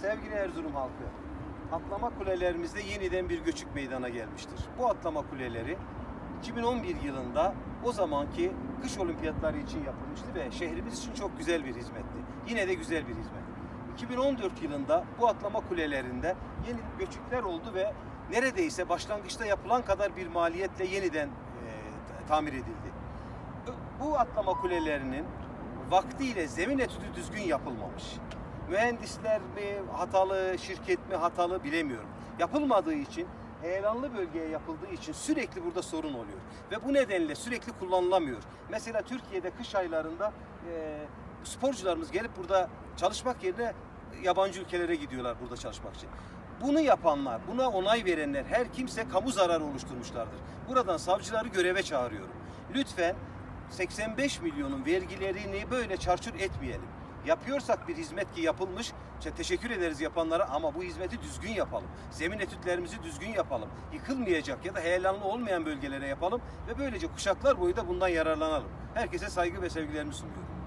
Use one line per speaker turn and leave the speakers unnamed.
Sevgili Erzurum halkı, atlama kulelerimizde yeniden bir göçük meydana gelmiştir. Bu atlama kuleleri 2011 yılında o zamanki kış olimpiyatları için yapılmıştı ve şehrimiz için çok güzel bir hizmetti. Yine de güzel bir hizmet. 2014 yılında bu atlama kulelerinde yeni göçükler oldu ve neredeyse başlangıçta yapılan kadar bir maliyetle yeniden e, tamir edildi. Bu atlama kulelerinin vaktiyle zemin etüdü düzgün yapılmamış. Mühendisler mi hatalı, şirket mi hatalı bilemiyorum. Yapılmadığı için heyelanlı bölgeye yapıldığı için sürekli burada sorun oluyor. Ve bu nedenle sürekli kullanılamıyor. Mesela Türkiye'de kış aylarında e, sporcularımız gelip burada çalışmak yerine yabancı ülkelere gidiyorlar burada çalışmak için. Bunu yapanlar, buna onay verenler her kimse kamu zararı oluşturmuşlardır. Buradan savcıları göreve çağırıyorum. Lütfen 85 milyonun vergilerini böyle çarçur etmeyelim. Yapıyorsak bir hizmet ki yapılmış, işte teşekkür ederiz yapanlara ama bu hizmeti düzgün yapalım. Zemin etütlerimizi düzgün yapalım. Yıkılmayacak ya da heyelanlı olmayan bölgelere yapalım ve böylece kuşaklar boyu da bundan yararlanalım. Herkese saygı ve sevgilerimi sunuyorum.